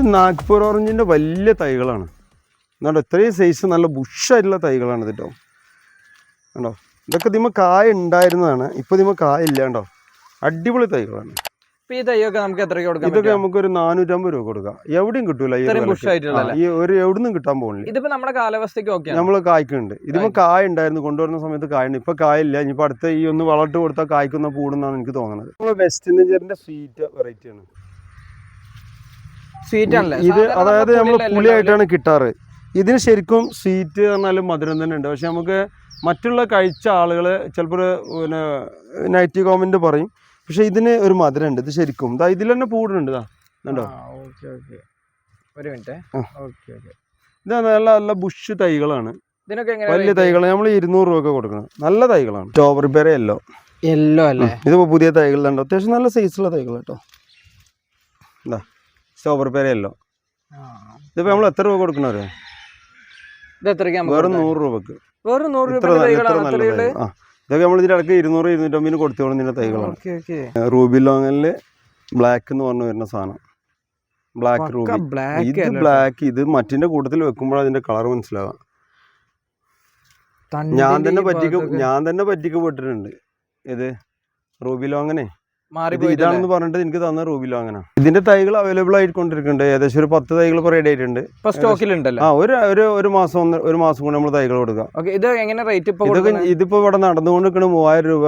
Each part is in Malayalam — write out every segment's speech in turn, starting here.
ഇത് നാഗ്പൂർ ഓറഞ്ചിന്റെ വലിയ തൈകളാണ്. എന്നാണ്ടോ ഇത്രയും സൈസ് നല്ല ബുഷായിട്ടുള്ള തൈകളാണ് ഇതിട്ടോ കേട്ടോ കണ്ടോ ഇതൊക്കെ ഇതിമ്മ കായ ഉണ്ടായിരുന്നതാണ് ഇപ്പോൾ ഇതിമ്മ കായ ഇല്ല കണ്ടോ. അടിപൊളി തൈകളാണ്. ഈ തൈയൊക്കെ നമുക്ക് എത്രയ്ക്ക് കൊടുക്കാൻ ഇതൊക്കെ നമുക്ക് ഒരു നാനൂറ്റമ്പത് രൂപ കൊടുക്കാം. എവിടെയും കിട്ടൂല ഈ ഒരു എവിടുന്നും കിട്ടാൻ പോകുന്നില്ല. ഇതിപ്പോ നമ്മുടെ കാലാവസ്ഥയ്ക്ക് ഓക്കെ നമ്മൾ കായ്ക്കുന്നുണ്ട്. ഇതിപ്പോ കായ ഉണ്ടായിരുന്നു കൊണ്ടുവരുന്ന സമയത്ത് കായുണ്ട്. ഇപ്പൊ കായില്ല. ഇനിയിപ്പോ അടുത്ത ഈ ഒന്ന് വളർട്ട് കൊടുത്താൽ കായ്ക്കുന്ന കൂടുന്നാണ് എനിക്ക് തോന്നുന്നത് വെസ്റ്റ് ഇന്ത്യന്റെ സ്വീറ്റ് വെറൈറ്റി ആണ്. സ്വീറ്റ് ആണല്ലേ ഇത് അതായത് നമ്മൾ പുളിയായിട്ടാണ് കിട്ടാറ്. ഇതിന് ശരിക്കും സ്വീറ്റ് പറഞ്ഞാലും മധുരം തന്നെ ഉണ്ട്. പക്ഷെ നമുക്ക് മറ്റുള്ള കഴിച്ച ആളുകൾ ചിലപ്പോൾ പിന്നെ നൈറ്റി കോമന്റ് പറയും. പക്ഷെ ഇതിന് ഒരു മധുരം ഉണ്ട്. ഇത് ശരിക്കും. ഇതാ ഇതിൽ തന്നെ പൂടുന്നുണ്ട് ഇതാ കണ്ടോ? ഒരു മിനിറ്റ്. ഇതാ നല്ല നല്ല ബുഷ് തൈകളാണ്. വലിയ തൈകൾ നമ്മൾ ഇരുന്നൂറ് രൂപ കൊടുക്കണം. നല്ല തൈകളാണ്. സ്ട്രോബെറി പേര യെല്ലോ യെല്ലോ അല്ലേ? ഇതിപ്പോൾ പുതിയ തൈകളുണ്ടോ അത്യാവശ്യം നല്ല സൈസുള്ള തൈകൾ കേട്ടോ. എന്താ സ്ട്രോബെറി പേര യെല്ലോ ഇതിപ്പോൾ നമ്മൾ എത്ര രൂപ കൊടുക്കണോ വെറും നൂറ് രൂപക്ക് വെറും നൂറ് രൂപ ഇതൊക്കെ നമ്മൾ ഇതിനിടയ്ക്ക് ഇരുന്നൂറ് ഇരുന്നൂറ്റമ്പതിന് കൊടുത്തോളുന്ന തൈകളാണ്. റൂബി ലോങ്ങലിൽ ബ്ലാക്ക് എന്ന് പറഞ്ഞു വരുന്ന സാധനം. Black Ruby. ഇത് ബ്ലാക്ക് ഇത് മറ്റിന്റെ കൂട്ടത്തിൽ വെക്കുമ്പോൾ അതിന്റെ കളർ മനസ്സിലാവാം. ഞാൻ തന്നെ പറ്റിക്ക് ഞാൻ തന്നെ പറ്റിക്ക് പറ്റിക്കപ്പെട്ടിട്ടുണ്ട്. ഇത് റൂബി ലോങ്ങനെ? ഇതാണെന്ന് പറഞ്ഞിട്ട് എനിക്ക് തന്ന റൂമിലോ അങ്ങനെ. ഇതിന്റെ തൈകൾ അവൈലബിൾ ആയിക്കൊണ്ടിരിക്കുന്നുണ്ട്. ഏകദേശം ഒരു പത്ത് തൈകൾ ഇപ്പോൾ റെഡി ആയിട്ടുണ്ട്. ഇപ്പൊ സ്റ്റോക്കിലുണ്ടല്ലോ? ആ ഒരു ഒരു ഒരു മാസം ഒന്ന് ഒരു മാസം കൊണ്ട് നമ്മൾ തൈകൾ കൊടുക്കുക ഓക്കെ ഇത് എങ്ങനെ റേറ്റ് ഇപ്പൊ ഇതൊക്കെ? ഇതിപ്പോ ഇവിടെ നടന്നുകൊണ്ട് മൂവായിരം രൂപ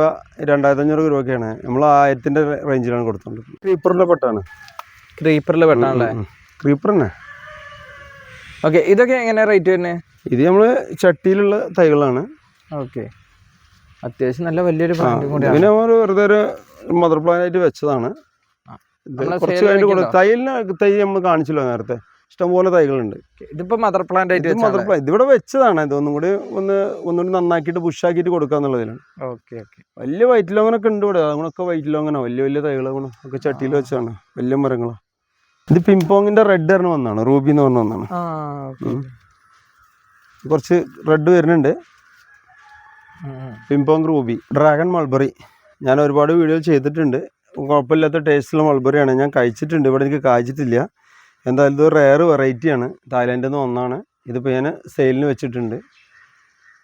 രണ്ടായിരത്തി അഞ്ഞൂറ് രൂപയൊക്കെയാണ് നമ്മൾ ആയിരത്തിന്റെ റേഞ്ചിലാണ് കൊടുത്തോണ്ടിരിക്കുന്നത്. ക്രീപ്പറിന്റെ പെട്ടാണ്. ക്രീപ്പറിലെ പെട്ടാണല്ലേ? ക്രീപ്പർ തന്നെ ഓക്കെ ഇതൊക്കെ എങ്ങനെ റേറ്റ് തന്നെ ഇത് നമ്മൾ ചട്ടിയിലുള്ള തൈകളാണ്. ഓക്കെ. അത്യാവശ്യം നല്ല വലിയൊരു പിന്നെ നമ്മൾ വെറുതെ ഒരു മദർ പ്ലാൻ ആയിട്ട് വെച്ചതാണ്. ആ. ഇത് നമ്മൾ കുറച്ച് sale കഴിഞ്ഞിട്ട് കൊടു- വെക്കണ്ടോ? തൈലിന് തൈ നമ്മൾ കാണിച്ചല്ലോ നേരത്തെ. ഇഷ്ടംപോലെ തൈകളുണ്ട്. ഇതിപ്പോ മദർ പ്ലാന്റ് ആയിട്ട് ഇത് മദർ പ്ലാന്റ് ഇതിവിടെ വെച്ചതാണ്. ഇതൊന്നും കൂടി ഒന്ന് ഒന്നുകൂടി നന്നാക്കിയിട്ട് ബുഷാക്കിയിട്ട് കൊടുക്കുക എന്നുള്ളതിലാണ് ഓക്കെ ഓക്കെ വലിയ വൈറ്റ് ലോങ്ങനൊക്കെ ഉണ്ട് ഇവിടെ. അങ്ങനൊക്കെ വൈറ്റ് ലോങ്ങനോ. വലിയ വലിയ തൈകൾ ഒക്കെ ചട്ടിയിൽ വെച്ചാണ് വലിയ മരങ്ങളാണ് ഇത് പിംപോങ്ങിന്റെ റെഡ് എന്ന് വന്നാണ് റൂബി എന്ന് പറഞ്ഞ ഒന്നാണ് കുറച്ച് റെഡ് വരുന്നുണ്ട്. പിംപോങ് റൂബി ഡ്രാഗൺ മൾബറി ഞാൻ ഒരുപാട് വീഡിയോ ചെയ്തിട്ടുണ്ട്. കുഴപ്പമില്ലാത്ത ടേസ്റ്റുള്ള മൾബറിയാണ് ഞാൻ കഴിച്ചിട്ടുണ്ട്. ഇവിടെ എനിക്ക് കായ്ച്ചിട്ടില്ല. എന്തായാലും ഇത് റെയർ വെറൈറ്റിയാണ് തായ്ലാൻഡിൽ നിന്ന് ഒന്നാണ് ഇതിപ്പോൾ ഞാൻ സെയിലിന് വെച്ചിട്ടുണ്ട്.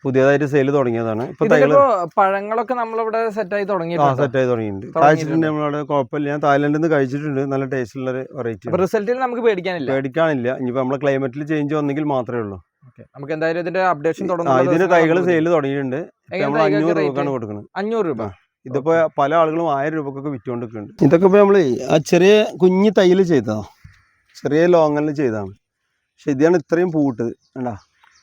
പുതിയതായിട്ട് സെയിൽ തുടങ്ങിയതാണ്. ഇതിലിപ്പോ പഴങ്ങളൊക്കെ നമ്മളിവിടെ സെറ്റായി ആ സെറ്റ് സെറ്റായി തുടങ്ങിയിട്ടുണ്ട്. കഴിച്ചിട്ടുണ്ട് നമ്മളവിടെ. കുഴപ്പമില്ല. ഞാൻ തായ്ലാൻഡിൽ നിന്ന് കഴിച്ചിട്ടുണ്ട്. നല്ല ടേസ്റ്റുള്ള ഒരു വെറൈറ്റി റിസൾട്ടിൽ നമുക്ക് പേടിക്കാനില്ല. പേടിക്കാനില്ല. ഇനിയിപ്പോൾ നമ്മളെ ക്ലൈമറ്റിൽ ചേഞ്ച് വന്നെങ്കിൽ മാത്രമേ ഉള്ളൂ. നമുക്ക് എന്തായാലും ഇതിന്റെ അപ്ഡേഷൻ തുടങ്ങും ഇതിന് തൈകൾ സെയിൽ തുടങ്ങിയിട്ടുണ്ട്. നമ്മൾ അഞ്ഞൂറ് രൂപക്കാണ് തുടങ്ങും കൊടുക്കുന്നത് അഞ്ഞൂറ് രൂപ. ഇതിപ്പോ പല ആളുകളും ആയിരം രൂപക്കൊക്കെ വിറ്റുകൊണ്ടിരിക്കുന്നുണ്ട്. ഇതൊക്കെ ഇപ്പൊ നമ്മൾ ആ ചെറിയ കുഞ്ഞി തൈൽ ചെയ്തതാ. ചെറിയ ലോങ്ങലിൽ ചെയ്തതാണ്. പക്ഷെ ഇതാണ് ഇത്രയും പൂവിട്ടത് കണ്ടാ?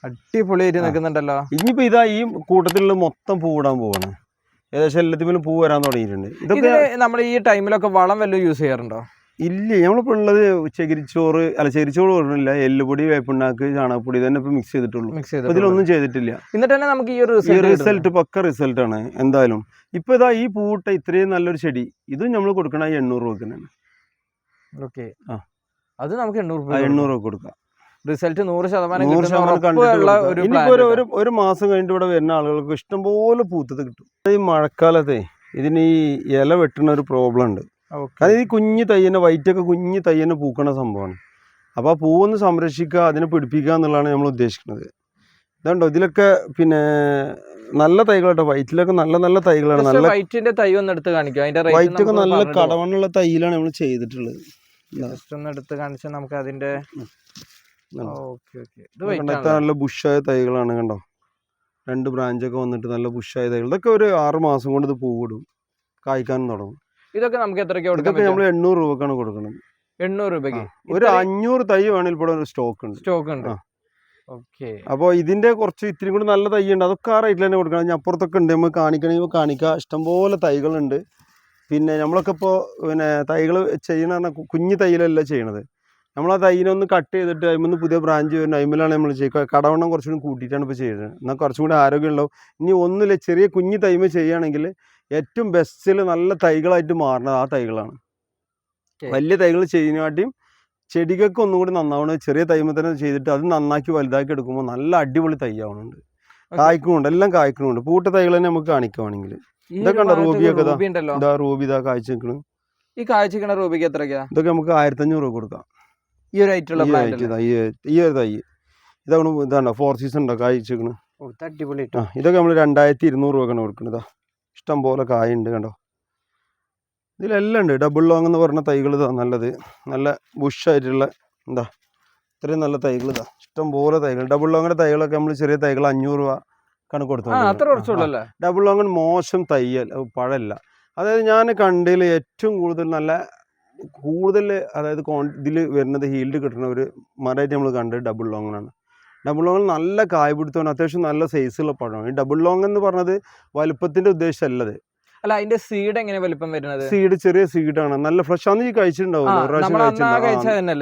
അടിപൊളിയായിട്ട് നിൽക്കുന്നുണ്ടല്ലോ. ഇനിയിപ്പോ ഇതാ ഈ കൂട്ടത്തിലുള്ള മൊത്തം പൂവിടാൻ പോവാണ്. ഏകദേശം എല്ലാത്തിലും പൂ വരാൻ തുടങ്ങിയിട്ടുണ്ട്. ഇതൊക്കെ നമ്മൾ ഈ ടൈമിലൊക്കെ വളം വല്ലതും യൂസ് ചെയ്യാറുണ്ടോ? ഇല്ല നമ്മളിപ്പോ ഉള്ളത് ചകിരിച്ചോറ് അല്ല ചകിരിച്ചോറ് പറഞ്ഞില്ല എല്ലുപൊടി വേപ്പിണ്ണാക്ക് ചാണകപ്പൊടി തന്നെ ഇപ്പൊ മിക്സ് ചെയ്തിട്ടുള്ളൂ. മിക്സ് ഇതിലൊന്നും ചെയ്തിട്ടില്ല. എന്നിട്ട് തന്നെ നമുക്ക് ഈ ഒരു റിസൾട്ട് പക്ക റിസൾട്ട് ആണ് എന്തായാലും. ഇപ്പൊ ഇതാ ഈ പൂവിട്ട ഇത്രയും നല്ലൊരു ചെടി ഇതും നമ്മൾ കൊടുക്കണ എണ്ണൂറ് രൂപക്ക് തന്നെയാണ്. ഓക്കെ ആ. അത് നമുക്ക് എണ്ണൂറ് രൂപ എണ്ണൂറ് രൂപ കൊടുക്കാം. റിസൾട്ട് നൂറ് ശതമാനം ഇനിയിപ്പോ ഒരു ഒരു മാസം കഴിഞ്ഞിട്ട് ഇവിടെ വരുന്ന ആളുകൾക്ക് ഇഷ്ടംപോലെ പൂത്തത് കിട്ടും. ഈ മഴക്കാലത്തെ ഇതിന് ഈ ഇല വെട്ടുന്ന ഒരു പ്രോബ്ലം ഉണ്ട്. അതായത് ഈ കുഞ്ഞു തയ്യനെ വൈറ്റൊക്കെ കുഞ്ഞു തയ്യനെ പൂക്കണ സംഭവമാണ്. അപ്പോൾ ആ പൂവൊന്ന് സംരക്ഷിക്കുക അതിനെ പിടിപ്പിക്കുക എന്നുള്ളതാണ് നമ്മൾ ഉദ്ദേശിക്കുന്നത്. ഇതുണ്ടോ? ഇതിലൊക്കെ പിന്നെ നല്ല തൈകളാട്ടോ. വൈറ്റിലൊക്കെ നല്ല നല്ല തൈകളാണ്. നല്ല വൈറ്റിന്റെ തൈ ഒന്ന് എടുത്ത് കാണിക്കും. അതിന്റെ വൈറ്റൊക്കെ നല്ല കടവണ്ണുള്ള തൈയിലാണ് നമ്മൾ ചെയ്തിട്ടുള്ളത്. ജസ്റ്റ് ഒന്ന് എടുത്ത് കാണിച്ചാൽ നമുക്ക് അതിന്റെ വൈറ്റ് നല്ല ബുഷായ തൈകളാണ് കണ്ടോ? രണ്ട് ബ്രാഞ്ചൊക്കെ വന്നിട്ട് നല്ല ബുഷായ തൈകൾ. ഇതൊക്കെ ഒരു ആറ് മാസം കൊണ്ട് ഇത് പൂവിടും. കായ്ക്കാനും തുടങ്ങും. ഇതൊക്കെ നമുക്ക് എത്രയ്ക്ക് ഇതൊക്കെ നമ്മൾ എണ്ണൂറ് രൂപക്കാണ് കൊടുക്കുന്നത് എണ്ണൂറ് രൂപയ്ക്ക്. ഒരു അഞ്ഞൂറ് തൈ വേണമെങ്കിൽ ഇവിടെ ഒരു സ്റ്റോക്ക് ഉണ്ട് സ്റ്റോക്ക് ഉണ്ട്. ഓക്കെ. അപ്പോൾ ഇതിന്റെ കുറച്ച് ഇത്തിരി കൂടി നല്ല തൈ ഉണ്ട് അതൊക്കെ ആ റേറ്റിൽ തന്നെ കൊടുക്കണം. ഞാൻ അപ്പുറത്തൊക്കെ ഉണ്ട്. നമുക്ക് കാണിക്കണമെങ്കിൽ കാണിക്കുക ഇഷ്ടംപോലെ തൈകളുണ്ട്. പിന്നെ നമ്മളൊക്കെ ഇപ്പോൾ പിന്നെ തൈകൾ ചെയ്യണ പറഞ്ഞാൽ കുഞ്ഞു തൈലല്ല ചെയ്യണത്. നമ്മൾ ആ തൈനൊന്ന് ഒന്ന് കട്ട് ചെയ്തിട്ട് അതിൽ പുതിയ ബ്രാഞ്ച് വരുന്ന അതിമലാണ് നമ്മൾ ചെയ്യുക കടവണ്ണം കുറച്ചുകൂടി കൂട്ടിയിട്ടാണ് ഇപ്പോൾ ചെയ്യുന്നത് എന്നാൽ കുറച്ചും കൂടി ആരോഗ്യമുണ്ടാവും. ഇനി ഒന്നുമില്ല. ചെറിയ കുഞ്ഞു തൈമ ചെയ്യുകയാണെങ്കിൽ ഏറ്റവും ബെസ്റ്റിൽ നല്ല തൈകളായിട്ട് മാറുന്നത് ആ തൈകളാണ്. വലിയ തൈകൾ ചെയ്യുന്നതിനാട്ടിയും ചെടികൾക്ക് ഒന്നും കൂടി നന്നാവണം. ചെറിയ തൈമ തന്നെ ചെയ്തിട്ട് അത് നന്നാക്കി വലുതാക്കി എടുക്കുമ്പോൾ നല്ല അടിപൊളി തൈയാവുന്നുണ്ട് കായ്ക്കുന്നുണ്ട് എല്ലാം കായ്ക്കുന്നുണ്ട്. പൂട്ട തൈകൾ തന്നെ നമുക്ക് കാണിക്കുവാണെങ്കിൽ. ഇതൊക്കെ ഉണ്ടോ? റൂബിയൊക്കെ ഇതാ. റൂബി ഇതാ കാഴ്ച നിൽക്കണം ഈ കാഴ്ചക്കണ റൂബിക്ക് എത്രയ്ക്കാ? ഇതൊക്കെ നമുക്ക് ആയിരത്തഞ്ഞൂറ് രൂപ കൊടുക്കാം. ഈ ഒരു ഐറ്റുള്ള ഈ ഒരു തൈ. ഇതാണ് ഇതാണ് ഫോർ സീസൺ ഉണ്ടോ കായ്ച്ചിക്കണ് അടിപൊളി ഇതൊക്കെ നമ്മൾ രണ്ടായിരത്തി ഇരുന്നൂറ് രൂപ കൊടുക്കുന്നത് ഇഷ്ടം പോലെ കായുണ്ട് കണ്ടോ? ഇതിലെല്ലാം ഉണ്ട്. ഡബിൾ ലോങ് എന്ന് പറഞ്ഞ തൈകൾ ഇതാ നല്ലത്. നല്ല ബുഷായിട്ടുള്ള എന്താ ഇത്രയും നല്ല തൈകൾ ഇതാ. ഇഷ്ടം പോലെ തൈകൾ ഡബിൾ ലോങ്ങിന്റെ തൈകളൊക്കെ നമ്മൾ ചെറിയ തൈകൾ അഞ്ഞൂറ് രൂപ കണക്ക് കൊടുത്തു ഡബിൾ ലോങ്ങൻ മോശം തയ്യൽ പഴല്ല. പഴമല്ല അതായത് ഞാൻ കണ്ടതിൽ ഏറ്റവും കൂടുതൽ നല്ല കൂടുതൽ അതായത് ഇതിൽ വരുന്നത് ഹീൽഡ് കിട്ടുന്ന ഒരു മരമായിട്ട് നമ്മൾ കണ്ടത് ഡബിൾ ലോങ്ങനാണ് ഡബിൾ ലോങ് നല്ല കായ് പിടുത്തമാണ് അത്യാവശ്യം നല്ല സൈസുള്ള പഴമാണ് ഈ ഡബിൾ ലോങ് എന്ന് പറഞ്ഞത് വലുപ്പത്തിന്റെ ഉദ്ദേശമല്ലത്. അല്ല അതിന്റെ സീഡ് എങ്ങനെ വലിപ്പം വരുന്നത്? സീഡ് ചെറിയ സീഡാണ് നല്ല ഫ്രഷ് ആണ്. ഈ കഴിച്ചിട്ടുണ്ടാവും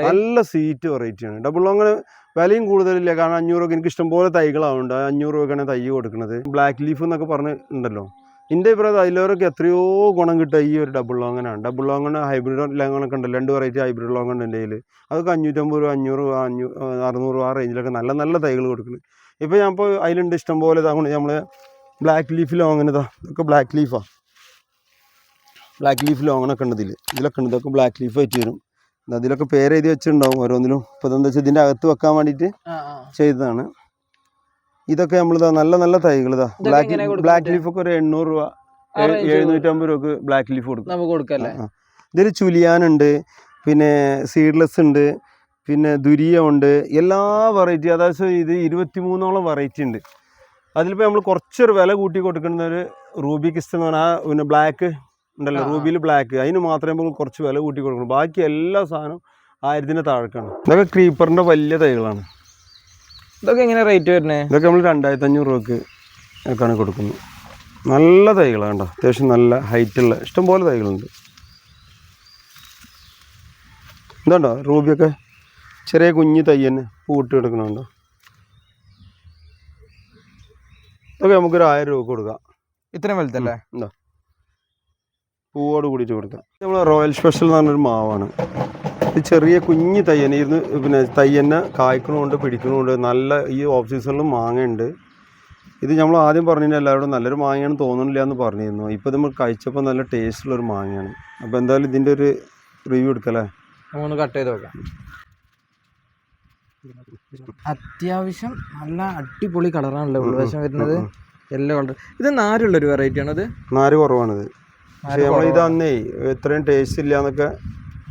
നല്ല സീറ്റ് വെറൈറ്റി ആണ്. ഡബിൾ ലോങ്ങിന് വിലയും കൂടുതലില്ല. കാരണം അഞ്ഞൂറ് രൂപ എനിക്ക് ഇഷ്ടംപോലെ തൈകളാവുണ്ട് അഞ്ഞൂറ് രൂപക്കാണ് തൈ കൊടുക്കുന്നത്. ബ്ലാക്ക് ലീഫ് എന്നൊക്കെ പറഞ്ഞ് ഉണ്ടല്ലോ എന്റെ അഭിപ്രായം അതിലവരൊക്കെ എത്രയോ ഗുണം കിട്ടുക ഈ ഒരു ഡബിൾ ലോങ്ങനാണ് ഡബിൾ ലോങ്ങണ് ഹൈബ്രിഡ് ലോങ്ങണൊക്കെ ഉണ്ടല്ലോ. രണ്ട് വെറൈറ്റി ഹൈബ്രിഡ് ലോങ് ഉണ്ട് എന്റെ കയ്യിൽ അതൊക്കെ അഞ്ഞൂറ്റമ്പത് രൂപ അഞ്ഞൂറ് രൂപ അഞ്ഞൂ അറുന്നൂറ് രൂപ ആ റേഞ്ചിലൊക്കെ നല്ല നല്ല തൈകൾ കൊടുക്കുന്നത് ഇപ്പോൾ ഞാൻ ഇപ്പോൾ അതിലുണ്ട് ഇഷ്ടംപോലെ ഇതാകൊണ്ട് നമ്മൾ ബ്ലാക്ക് ലീഫ് ലോങ്ങിന് ഇതാ. ഇതൊക്കെ ബ്ലാക്ക് ലീഫാണ് ബ്ലാക്ക് ലീഫ് ലോങ്ങിനൊക്കെ ഉണ്ട് ഇതിൽ ഇതിലൊക്കെ ഉണ്ട്. ഇതൊക്കെ ബ്ലാക്ക് ലീഫ് ആയിട്ട് വരും. അതിലൊക്കെ പേര് എഴുതി വെച്ചിട്ടുണ്ടാവും ഓരോന്നിലും. ഇപ്പോൾ ഇതെന്താ വെച്ചാൽ ഇതിന്റെ അകത്ത് വെക്കാൻ വേണ്ടിയിട്ട് ചെയ്തതാണ്. ഇതൊക്കെ നമ്മളിതാ നല്ല നല്ല തൈകൾ ഇതാ ബ്ലാക്ക് ബ്ലാക്ക്? ലീഫ് ഒക്കെ ഒരു എണ്ണൂറ് രൂപ എഴുന്നൂറ്റമ്പത് രൂപക്ക് ബ്ലാക്ക് ലീഫ് കൊടുക്കും. നമുക്ക് കൊടുക്കല്ലേ. ഇതിൽ ചുലിയാനുണ്ട് പിന്നെ സീഡ്ലെസ് ഉണ്ട് പിന്നെ ദുരിയ ഉണ്ട് എല്ലാ വെറൈറ്റി അതായത് ഇത് ഇരുപത്തി മൂന്നോളം വെറൈറ്റി ഉണ്ട്. അതിലിപ്പോൾ നമ്മൾ കുറച്ചൊരു വില കൂട്ടി കൊടുക്കുന്ന ഒരു റൂബി കിസ്റ്റ് എന്ന് പറഞ്ഞാൽ പിന്നെ ബ്ലാക്ക് ഉണ്ടല്ലോ. റൂബിയിൽ ബ്ലാക്ക് അതിന് മാത്രമേ നമ്മൾ കുറച്ച് വില കൂട്ടി കൊടുക്കണം ബാക്കി എല്ലാ സാധനവും ആയിരത്തിന്റെ താഴേക്കാണ്. ഇതൊക്കെ ക്രീപ്പറിന്റെ വലിയ തൈകളാണ്. ഇതൊക്കെ എങ്ങനെ റേറ്റ് വരുന്നത് ഇതൊക്കെ നമ്മൾ രണ്ടായിരത്തി അഞ്ഞൂറ് രൂപക്ക് ഒക്കെയാണ് കൊടുക്കുന്നത്. നല്ല തൈകളാണ് കേട്ടോ. അത്യാവശ്യം നല്ല ഹൈറ്റുള്ള ഇഷ്ടംപോലെ തൈകളുണ്ട്. ഇതുണ്ടോ? റൂബിയൊക്കെ? ചെറിയ കുഞ്ഞു തൈ തന്നെ പൂട്ട് കിടക്കണുണ്ടോ? ഇതൊക്കെ നമുക്കൊരു ആയിരം രൂപ കൊടുക്കാം. ഇത്രയും വലുതല്ലേ എന്താ പൂവോട് കൂടിയിട്ട് കൊടുക്കാം. നമ്മൾ റോയൽ സ്പെഷ്യൽ എന്ന് പറഞ്ഞൊരു മാവാണ്. ചെറിയ കുഞ്ഞ് തയ്യനെ ഇരുന്ന് പിന്നെ തയ്യന്നെ കായ്ക്കണമുണ്ട് പിടിക്കണമുണ്ട് നല്ല ഈ ഓഫ് സീസണിലും മാങ്ങയുണ്ട്. ഇത് നമ്മൾ ആദ്യം പറഞ്ഞിരുന്നു എല്ലാവരും നല്ലൊരു മാങ്ങയാണ് തോന്നുന്നില്ല എന്ന് പറഞ്ഞിരുന്നു ഇപ്പോൾ നമ്മൾ കഴിച്ചപ്പോൾ നല്ല ടേസ്റ്റുള്ളൊരു മാങ്ങയാണ്. അപ്പോൾ എന്തായാലും ഇതിന്റെ ഒരു റിവ്യൂ എടുക്കല്ലേ നമ്മളൊന്ന് കട്ട് ചെയ്ത് നോക്കാം. അത്യാവശ്യം നല്ല അടിപൊളി കളറാണല്ലോ ഉൾവശം വരുന്നത്. യെല്ലോ കളർ ഇത് നാരുള്ളൊരു വെറൈറ്റി ആണത് നാര് കുറവാണിത് പക്ഷേ നമ്മൾ ഇത് അന്നേ ഇത്രയും ടേസ്റ്റ് ഇല്ല എന്നൊക്കെ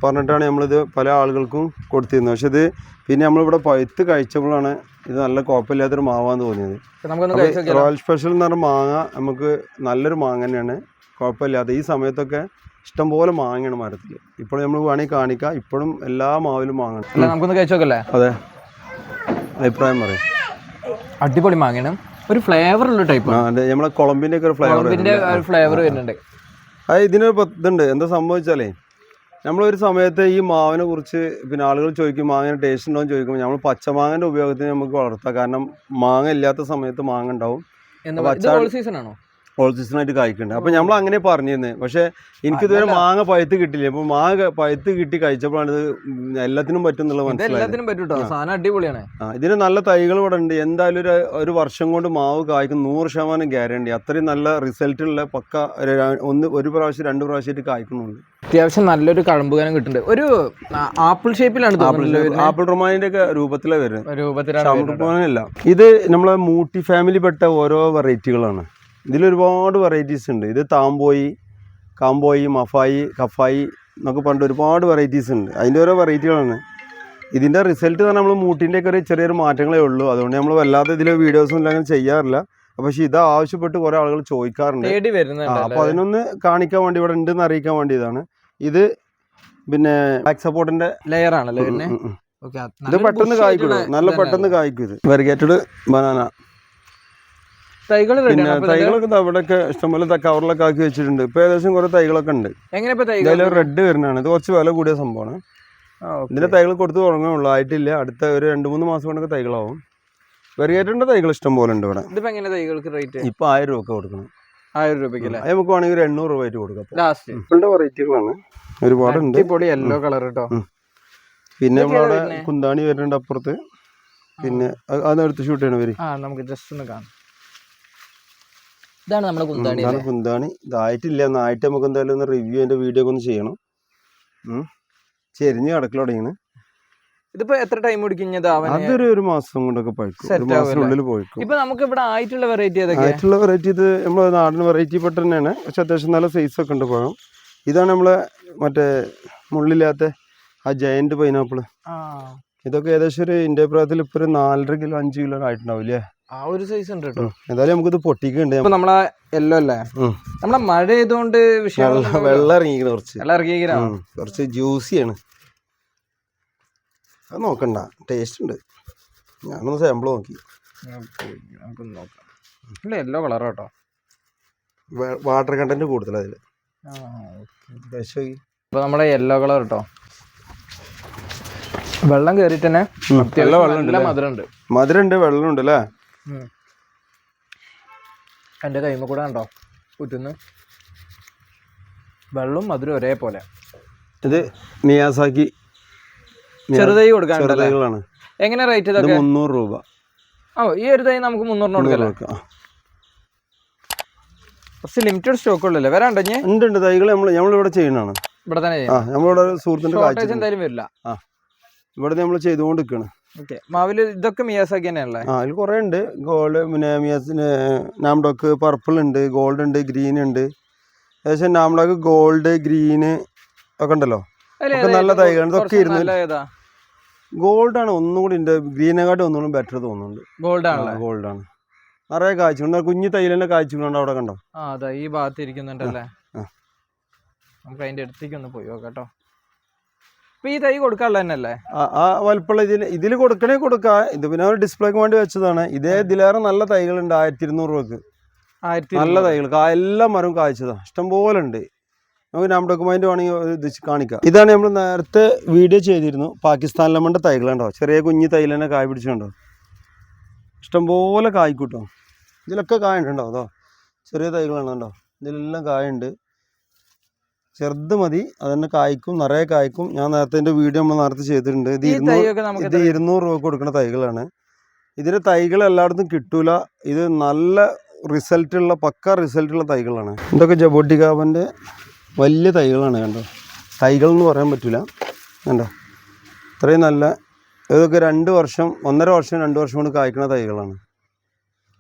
പറഞ്ഞിട്ടാണ് നമ്മളിത് പല ആളുകൾക്കും കൊടുത്തിരുന്നത്. പക്ഷെ ഇത് പിന്നെ നമ്മളിവിടെ പഴുത്ത് കഴിച്ചപ്പോഴാണ് ഇത് നല്ല കുഴപ്പമില്ലാത്തൊരു മാവാന്ന് തോന്നിയത്. റോയൽ സ്പെഷ്യൽ എന്ന് പറഞ്ഞ മാങ്ങ നമുക്ക് നല്ലൊരു മാങ്ങ തന്നെയാണ്. കുഴപ്പമില്ലാത്ത ഈ സമയത്തൊക്കെ ഇഷ്ടം പോലെ മാങ്ങയാണ് മരത്തിൽ ഇപ്പോൾ നമ്മൾ വേണമെങ്കിൽ കാണിക്കാം. ഇപ്പോഴും എല്ലാ മാവിലും മാങ്ങണം അല്ല നമുക്കൊന്ന് കഴിച്ചോക്കല്ലേ അതെ. അഭിപ്രായം പറയും. അടിപൊളി മാങ്ങയാണ്. ഒരു ഫ്ലേവർ ഉള്ള ടൈപ്പ് നമ്മളെ കുളമ്പിന്റെ ഒക്കെ ഒരു ഫ്ലേവർ കുളമ്പിന്റെ ഫ്ലേവർ വരുന്നുണ്ട്. അത് ഇതിനൊരു ഇതുണ്ട്. എന്താ സംഭവിച്ചാലേ നമ്മളൊരു സമയത്ത് ഈ മാവിനെ കുറിച്ച് പിന്നെ ആളുകൾ ചോദിക്കും മാങ്ങനെ ടേസ്റ്റ് ഉണ്ടോ എന്ന് ചോദിക്കുമ്പോൾ നമ്മൾ പച്ചമാങ്ങന്റെ ഉപയോഗത്തിന് നമുക്ക് വളർത്താം. കാരണം മാങ്ങ ഇല്ലാത്ത സമയത്ത് മാങ്ങ ഉണ്ടാവും. സീസൺ ആണോ? ഓൾ സീസൺ അപ്പൊ കായ്ക്കുന്നുണ്ട് അപ്പോൾ നമ്മൾ അങ്ങനെ പറഞ്ഞിരുന്നത് പക്ഷേ എനിക്കിതുവരെ മാങ്ങ പഴുത്ത് കിട്ടില്ല അപ്പോൾ മാങ്ങ പഴുത്ത് കിട്ടി കഴിച്ചപ്പോഴാണ് ഇത് എല്ലാത്തിനും മനസ്സിലായത് പറ്റും സാധനം അടിപൊളിയാണ്. ഇതിന് നല്ല തൈകൾ ഇവിടെ ഉണ്ട്. എന്തായാലും ഒരു ഒരു വർഷം കൊണ്ട് മാവ് കായ്ക്കും നൂറ് ശതമാനം ഗ്യാരണ്ടി. അത്രയും നല്ല റിസൾട്ടുള്ള പക്ക ഒന്ന് ഒരു പ്രാവശ്യം രണ്ട് പ്രാവശ്യമായിട്ട് കായ്ക്കുന്നുണ്ട്. അത്യാവശ്യം നല്ലൊരു കഴമ്പുകാനം കിട്ടുന്നുണ്ട്. ഒരു ആപ്പിൾ ഷേപ്പിലാണ് ആപ്പിൾ റൊമാനിന്റെ ഒക്കെ രൂപത്തിലാണ് വരുന്നത്. രൂപത്തിലാണ് ഇത് നമ്മളെ മൂട്ടി ഫാമിലി പെട്ട ഓരോ വെറൈറ്റികളാണ് ഇതിൽ ഒരുപാട് വെറൈറ്റീസ് ഉണ്ട്. ഇത് താമ്പോയി കാമ്പോയി മഫായി കഫായി എന്നൊക്കെ പറഞ്ഞിട്ട് ഒരുപാട് വെറൈറ്റീസ് ഉണ്ട്. അതിന്റെ ഓരോ വെറൈറ്റികളാണ് ഇതിന്റെ റിസൾട്ട് തന്നെ നമ്മൾ മൂട്ടിന്റെയൊക്കെ ഒരു ചെറിയൊരു മാറ്റങ്ങളേ ഉള്ളൂ. അതുകൊണ്ട് നമ്മൾ വല്ലാതെ ഇതിലെ വീഡിയോസും ഇല്ല അങ്ങനെ ചെയ്യാറില്ല. പക്ഷേ ഇത് ആവശ്യപ്പെട്ട് കുറേ ആളുകൾ ചോദിക്കാറുണ്ട്. അപ്പോൾ അതിനൊന്ന് കാണിക്കാൻ വേണ്ടി ഇവിടെ ഉണ്ടെന്ന് അറിയിക്കാൻ വേണ്ടി ഇതാണ് ഇത് പിന്നെ ബാക്ക് സപ്പോർട്ടിന്റെ ലെയർ ആണല്ലോ ഇത് പെട്ടെന്ന് കായ്ക്കും നല്ല പെട്ടെന്ന് കായ്ക്കും ഇത്. വെറുകേറ്റഡ് ബനാന തൈകൾ പിന്നെ തൈകളൊക്കെ അവിടെയൊക്കെ ഇഷ്ടംപോലെ കവറിലൊക്കെ ആക്കി വെച്ചിട്ടുണ്ട്. ഇപ്പൊ ഏകദേശം കുറെ തൈകളൊക്കെ ഉണ്ട് എങ്ങനെ ഇതിൽ റെഡ് വരുന്നതാണ്. ഇത് കുറച്ച് വില കൂടിയ സംഭവമാണ്. ഇതിന്റെ തൈകൾ കൊടുത്ത് തുടങ്ങുള്ളൂ ആയിട്ടില്ല. അടുത്ത ഒരു രണ്ട് മൂന്ന് മാസം കൊണ്ടൊക്കെ തൈകളാവും. വെറിഗേറ്റഡിന്റെ തൈകൾ ഇഷ്ടം പോലെ ഉണ്ട് ഇവിടെ. ഇതിപ്പോ എങ്ങനെ തൈകൾക്ക് റേറ്റ്? ഇപ്പൊ ആയിരം രൂപ കൊടുക്കണം. ആയിരം രൂപയ്ക്ക് അല്ലേ? നമുക്ക് വേണമെങ്കിൽ ഒരു എണ്ണൂറ് രൂപ ആയിട്ട് കൊടുക്കാം. ലാസ്റ്റ് ഇപ്പോഴത്തെ വെറൈറ്റികളാണ്. ഒരുപാടുണ്ട്. അടിപൊളി യെല്ലോ കളർ കേട്ടോ പിന്നെ നമ്മളവിടെ കുന്താണി വരുന്നുണ്ട് അപ്പുറത്ത്. പിന്നെ അത് അതെടുത്ത് ഷൂട്ട് ചെയ്യണം വരും നമുക്ക് ജസ്റ്റ് ഒന്ന് കാണാം. ഇതാണ് നമ്മുടെ കുന്താണി ഇതാണ്? കുന്താണി. ഇതായിട്ടില്ല എന്നായിട്ട് നമുക്ക് എന്തായാലും ഒന്ന് റിവ്യൂ അതിന്റെ വീഡിയോ ഒക്കെ ഒന്ന് ചെയ്യണം. ചെരിഞ്ഞ് കിടക്കൽ തുടങ്ങിയാണ് ഇതിപ്പോ എത്ര ടൈം പിടിക്കും ഇത് അവന് അതൊരു ഒരു മാസം കൊണ്ടൊക്കെ പഴുക്കും? പോയിക്കും ഇപ്പൊ നമുക്ക് ഇവിടെ ആയിട്ടുള്ള വെറൈറ്റി ആയിട്ടുള്ള വെറൈറ്റി ഇത് നമ്മളെ നാടൻ വെറൈറ്റി പെട്ട് തന്നെയാണ്. പക്ഷെ അത്യാവശ്യം നല്ല സൈസ് ഒക്കെ ഉണ്ട് പഴം. ഇതാണ് നമ്മളെ മറ്റേ മുള്ളില്ലാത്ത ആ ജയന്റ് പൈനാപ്പിൾ ആ. ഇതൊക്കെ ഏകദേശം ഒരു ഇന്ത്യ പ്രായത്തിൽ ഇപ്പൊ ഒരു നാലര കിലോ അഞ്ച് കിലോ ആയിട്ടുണ്ടാവില്ലേ ആ ഒരു സൈസ് ഉണ്ട് കേട്ടോ. എന്തായാലും നമുക്കിത് പൊട്ടിക്കുന്നുണ്ട്. ഇപ്പൊ നമ്മളെ എല്ലോ അല്ലേ. നമ്മളെ മഴ ചെയ്തുകൊണ്ട് വെള്ളം ഇറങ്ങിക്കണ ഇറങ്ങിക്കണം കുറച്ച്. വെള്ളം ഇറക്കിയിരിക്കണോ ഉം, കുറച്ച് ജ്യൂസിയാണ് അത് നോക്കണ്ട. ടേസ്റ്റ് ഉണ്ട്. ഞാനൊന്ന് സാമ്പിൾ നോക്കി. നോക്കാം. ഇല്ല യെല്ലോ കളർ കേട്ടോ. വാട്ടർ കണ്ടന്റ് കൂടുതലതിൽ അതിൽ നമ്മുടെ യെല്ലോ കളർ കേട്ടോ. വെള്ളം കയറിയിട്ട് തന്നെ നല്ല വെള്ളം നല്ല ഉണ്ട് മധുരമുണ്ട്. വെള്ളമുണ്ട് അല്ലേ എന്റെ കൈമ കൂടെ ഉണ്ടോ കുറ്റുന്ന് വെള്ളം മധുരം ഒരേപോലെ. ഇത് മിയാസാക്കി ചെറുതായി കൊടുക്കാനുള്ളതാണ് എങ്ങനെ റേറ്റ് ഇതൊക്കെ? മുന്നൂറ് രൂപ. ഓ ഈ ഒരു തൈ നമുക്ക് മുന്നൂറിന് കുറച്ച് ലിമിറ്റഡ് സ്റ്റോക്ക് ഉള്ളല്ലേ? വരാണ്ടോ ഉണ്ട് ഉണ്ട് തൈകൾ നമ്മൾ നമ്മളിവിടെ ചെയ്യണതാണ് ഇവിടെ തന്നെ ആ നമ്മളിവിടെ സുഹൃത്തിന്റെ എന്തായാലും വരില്ല. ഇവിടെ നമ്മൾ ചെയ്തുകൊണ്ട് നിൽക്കുകയാണ് ഓക്കെ. മാവിൽ ഇതൊക്കെ മിയാസാക്കി തന്നെയല്ലേ ആ അതിൽ കുറേ ഉണ്ട്. ഗോൾഡ് പിന്നെ മിയാസിന് നാംഡോക്ക് പർപ്പിൾ ഉണ്ട് ഗോൾഡ് ഉണ്ട് ഗ്രീൻ ഉണ്ട്. ഏകദേശം നാംഡോക്ക് ഗോൾഡ് ഗ്രീന് ഒക്കെ ഉണ്ടല്ലോ. ഒക്കെ നല്ല തൈകാണ് തൈകളാണ്. ഇതൊക്കെ ഇരുന്ന് ആണ് ഒന്നുകൂടി ഉണ്ട്. ഗ്രീനെക്കാട്ടും ഒന്നുകൂടി ബെറ്റർ തോന്നുന്നുണ്ട്. ഗോൾഡ് ആണ് ഗോൾഡ് ആണ്. നിറയെ കാഴ്ചകളുണ്ട് കുഞ്ഞു തൈലന്നെ കാഴ്ചകളുണ്ട് അവിടെ കണ്ടോ? ആ അതാ ഈ ഭാഗത്ത് ഇരിക്കുന്നുണ്ടല്ലേ? നമുക്ക് അതിന്റെ അടുത്തേക്ക് ഒന്ന് പോയി നോക്കാം കേട്ടോ. ഈ തൈ കൊടുക്കാനുള്ള തന്നെയല്ലേ? ആ- വലിപ്പമുള്ള ഇതിൽ ഇതിൽ കൊടുക്കണേ കൊടുക്കാ. ഇത് പിന്നെ ഒരു ഡിസ്പ്ലേക്ക് വേണ്ടി വെച്ചതാണ്. ഇതേ ഇതിലേറെ നല്ല തൈകളുണ്ട് ആയിരത്തി ഇരുന്നൂറ് രൂപക്ക് നല്ല തൈകൾ എല്ലാ മരവും കായ്ച്ചതാ. ഇഷ്ടംപോലെ ഉണ്ട്. നമുക്ക് നാം ഡോക്യുമെന്റ് വേണമെങ്കിൽ ഇത് കാണിക്കാം. ഇതാണ് നമ്മൾ നേരത്തെ വീഡിയോ ചെയ്തിരുന്നു. പാകിസ്ഥാനിലെ മണ്ട തൈകളുണ്ടോ? ചെറിയ കുഞ്ഞു തൈൽ തന്നെ കായ് പിടിച്ചുണ്ടോ ഇഷ്ടംപോലെ കായ്ക്കൂട്ടോ. ഇതിലൊക്കെ കായ ഉണ്ടോ അതോ ചെറിയ തൈകളാണ്? കണ്ടോ? ഇതിലെല്ലാം കായുണ്ട്. ചെറുത് മതി. അതന്നെ കായ്ക്കും നിറയെ കായ്ക്കും. ഞാൻ നേരത്തെ എന്റെ വീഡിയോ നമ്മൾ നേരത്തെ ചെയ്തിട്ടുണ്ട്. ഇത് ഇരുന്നൂറ് ഇത് ഇരുന്നൂറ് രൂപ കൊടുക്കുന്ന തൈകളാണ്. ഇതിന്റെ തൈകൾ എല്ലായിടത്തും കിട്ടൂല. ഇത് നല്ല റിസൾട്ടുള്ള പക്ക റിസൾട്ടുള്ള തൈകളാണ്. ഇതൊക്കെ ജബോട്ടിക്കാവന്റെ വലിയ തൈകളാണ് കണ്ടോ? തൈകൾ എന്ന് പറയാൻ പറ്റില്ല കണ്ടോ? ഇത്രയും നല്ല ഇതൊക്കെ രണ്ട് വർഷം ഒന്നര വർഷം രണ്ട് വർഷം കൊണ്ട് കായ്ക്കുന്ന തൈകളാണ്.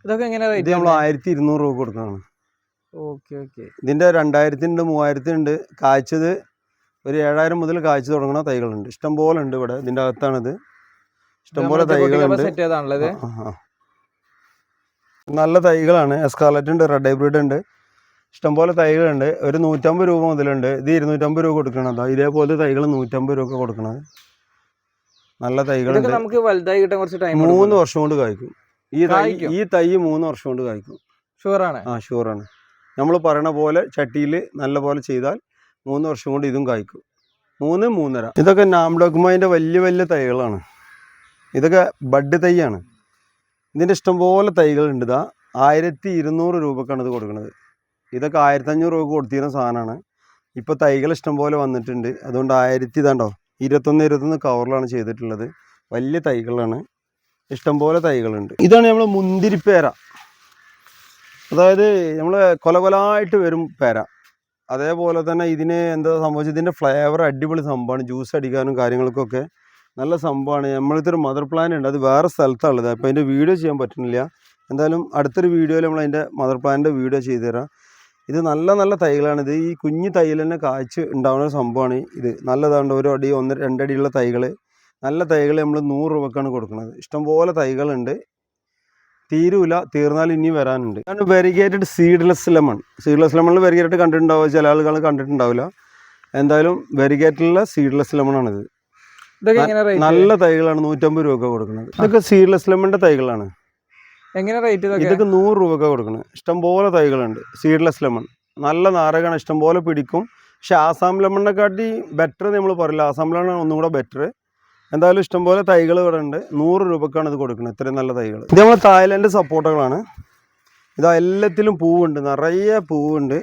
ഇതൊക്കെ എങ്ങനെ ഇത് നമ്മൾ ആയിരത്തി ഇരുന്നൂറ് രൂപ കൊടുക്കുന്നതാണ് ഓക്കെ ഓക്കെ. ഇതിന്റെ രണ്ടായിരത്തി ഉണ്ട് മൂവായിരത്തി ഉണ്ട് കായ്ച്ചത് ഒരു ഏഴായിരം മുതൽ കായ്ച്ചു തുടങ്ങുന്ന തൈകളുണ്ട്. ഇഷ്ടം പോലെ ഉണ്ട് ഇവിടെ. ഇതിന്റെ അകത്താണിത്. തൈകളുണ്ട്. ഇത്. ആ, ആ. നല്ല തൈകളാണ്. എസ്കാലറ്റ് ഉണ്ട് റെഡ് ഹൈബ്രിഡ് ഉണ്ട്. ഇഷ്ടംപോലെ തൈകളുണ്ട്. ഒരു നൂറ്റമ്പത് രൂപ മുതലുണ്ട്. ഇത് ഇരുന്നൂറ്റമ്പത് രൂപ കൊടുക്കണതാ. ഇതേപോലെ തൈകൾ നൂറ്റമ്പത് രൂപ കൊടുക്കണത്. നല്ല തൈകൾ തൈകളുണ്ട് നമുക്ക് വലുതായി കിട്ടാൻ കുറച്ച് ടൈം മൂന്ന് വർഷം കൊണ്ട് കായ്ക്കും. ഈ തൈ ഈ തൈ മൂന്ന് വർഷം കൊണ്ട് കായ്ക്കും. ഷുവർ ആണ്. ആ ഷുവറാണ് നമ്മൾ പറയണ പോലെ ചട്ടിയിൽ നല്ല പോലെ ചെയ്താൽ മൂന്ന് വർഷം കൊണ്ട് ഇതും കായ്ക്കും. മൂന്ന് മൂന്നര. ഇതൊക്കെ നാംഡോഗ്മൈന്റെ വലിയ വലിയ തൈകളാണ്. ഇതൊക്കെ ബഡ് തൈയാണ്. ഇതിന്റെ ഇഷ്ടംപോലെ തൈകളുണ്ട്. ഇതാ ആയിരത്തി ഇരുന്നൂറ് രൂപക്കാണ് ഇത് കൊടുക്കുന്നത് ഇതൊക്കെ ആയിരത്തഞ്ഞൂറ് രൂപ കൊടുത്തിരുന്ന സാധനമാണ്. ഇപ്പോൾ തൈകൾ ഇഷ്ടംപോലെ വന്നിട്ടുണ്ട്. അതുകൊണ്ട് ആയിരത്തി ഇതാണ്ടോ ഇരുപത്തൊന്ന് ഇരുപത്തൊന്ന് കവറിലാണ് ചെയ്തിട്ടുള്ളത്. വലിയ തൈകളാണ്. ഇഷ്ടംപോലെ തൈകളുണ്ട്. ഇതാണ് നമ്മൾ മുന്തിരിപ്പേര. അതായത് നമ്മൾ കൊലകൊലായിട്ട് വരും പേര. അതേപോലെ തന്നെ ഇതിന് എന്താ സംഭവിച്ചത്? ഇതിന്റെ ഫ്ലേവർ അടിപൊളി സംഭവമാണ്. ജ്യൂസ് അടിക്കാനും കാര്യങ്ങൾക്കൊക്കെ നല്ല സംഭവമാണ്. നമ്മളിത്തെ ഒരു മദർ പ്ലാൻ ഉണ്ട്. അത് വേറെ സ്ഥലത്താണുള്ളത് അപ്പോൾ അതിന്റെ വീഡിയോ ചെയ്യാൻ പറ്റുന്നില്ല. എന്തായാലും അടുത്തൊരു വീഡിയോയിൽ നമ്മൾ അതിന്റെ മദർ പ്ലാന്റിന്റെ വീഡിയോ ചെയ്തു തരാം ഇത് നല്ല നല്ല തൈകളാണ് ഇത്. ഈ കുഞ്ഞു തൈയിൽ തന്നെ ഉണ്ടാവുന്ന ഒരു സംഭവമാണ് ഇത്. നല്ലതാണ് ഒരു അടി ഒന്ന് രണ്ടടിയുള്ള തൈകൾ നല്ല തൈകൾ നമ്മൾ നൂറ് രൂപക്കാണ് കൊടുക്കുന്നത്. ഇഷ്ടംപോലെ തൈകളുണ്ട്. തീരൂല തീർന്നാൽ ഇനി വരാനുണ്ട്. കാരണം വെരിഗേറ്റഡ് സീഡ്ലെസ് ലെമൺ സീഡ്ലെസ് ലെമണിൽ വെരിഗേറ്റഡ് കണ്ടിട്ടുണ്ടാവുക ചില ആളുകൾ കണ്ടിട്ടുണ്ടാവില്ല. എന്തായാലും വെരിഗേറ്റഡുള്ള സീഡ്ലെസ് ലെമണാണിത് നല്ല തൈകളാണ് നൂറ്റമ്പത് രൂപ കൊടുക്കുന്നത്. ഇതൊക്കെ സീഡ്ലെസ് ലെമണിന്റെ തൈകളാണ്. എങ്ങനെ റേറ്റ് ഇതൊക്കെ? നൂറ് രൂപ കൊടുക്കുന്നത്. ഇഷ്ടംപോലെ തൈകളുണ്ട് സീഡ്ലെസ് ലെമൺ നല്ല നാരകമാണ് ഇഷ്ടംപോലെ പിടിക്കും. പക്ഷെ ആസാം ലെമണിനെക്കാട്ടി ബെറ്റർ നമ്മൾ പറയില്ല. ആസാം ലെമൺ ഒന്നും കൂടെ ബെറ്റർ എന്തായാലും ഇഷ്ടംപോലെ തൈകൾ ഇവിടെ ഉണ്ട്. നൂറ് രൂപക്കാണ് ഇത് കൊടുക്കുന്നത്. ഇത്രയും നല്ല തൈകൾ. ഇത് നമ്മൾ തായ്ലൻഡ് സപ്പോർട്ടുകളാണ്. ഇതാ എല്ലാത്തിലും പൂവുണ്ട്. നിറയെ പൂവുണ്ട്.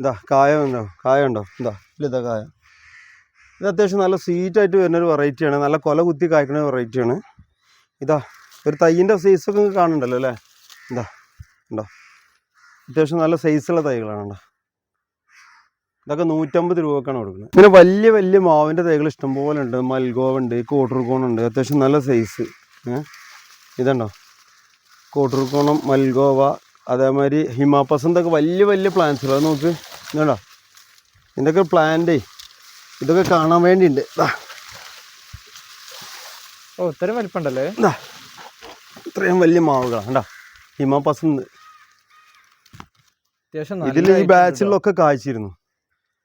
ഇതാ കായ ഉണ്ടോ? കായ ഉണ്ടോ? ഇതാ ഇതാ കായ. ഇത് അത്യാവശ്യം നല്ല സ്വീറ്റായിട്ട് വരുന്നൊരു വെറൈറ്റിയാണ് നല്ല കൊല കുത്തി കായ്ക്കുന്ന വെറൈറ്റിയാണ് ഇതാ ഒരു തൈയിന്റെ സൈസൊക്കെ കാണുന്നുണ്ടല്ലോ അല്ലേ? എന്താ ഉണ്ടോ? അത്യാവശ്യം നല്ല സൈസുള്ള തൈകളാണ് ഉണ്ടോ ഇതൊക്കെ നൂറ്റമ്പത് രൂപക്കാണ് കൊടുക്കുന്നത്. ഇങ്ങനെ വലിയ വലിയ മാവിന്റെ തൈകൾ ഇഷ്ടംപോലെ ഉണ്ട്. മൽഗോവ ഉണ്ട് ഉണ്ട്. അത്യാവശ്യം നല്ല സൈസ് ഇതുണ്ടോ? കോട്ടൂർക്കോണം മൽഗോവ അതേമാതിരി ഹിമാപ്പസ് വലിയ വലിയ പ്ലാന്റ്സ് അത് നോക്ക്. ഇതുണ്ടോ? ഇതൊക്കെ പ്ലാന്റേ ഇതൊക്കെ കാണാൻ വേണ്ടിയുണ്ട്. ഓ ഇത്രയും വലിപ്പമുണ്ടല്ലേ? ദാ. ഇത്രയും വലിയ മാവുകളാണ് കണ്ടോ? ഹിമാപസന്ത്. അത്യാവശ്യം ഇതിൽ ഈ ബാച്ചിലൊക്കെ കായ്ച്ചിരുന്നു. കേട്ടോ.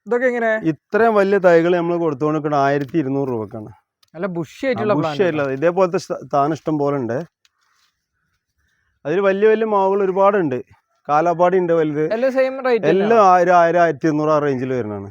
ഇതൊക്കെ എങ്ങനെ? ഇത്രയും വലിയ തൈകൾ നമ്മൾ കൊടുത്തുകൊണ്ടിരിക്കുന്നത് ആയിരത്തി ഇരുന്നൂറ് രൂപക്കാണ്. നല്ല ബുഷ് ആയിട്ടുള്ള ബുഷ് ബുഷായിട്ടുള്ളത് ഇതേപോലത്തെ താൻ ഇഷ്ടം പോലെ ഉണ്ട്. അതിൽ വലിയ വലിയ മാവുകൾ ഒരുപാടുണ്ട്. കാലാപാടി ഉണ്ട് വലുത്. എല്ലാം സെയിം റേറ്റ് എല്ലാം ആയിരം ആയിരം ആയിരത്തി ഇരുന്നൂറ് ആ റേഞ്ചിൽ വരുന്നതാണ്.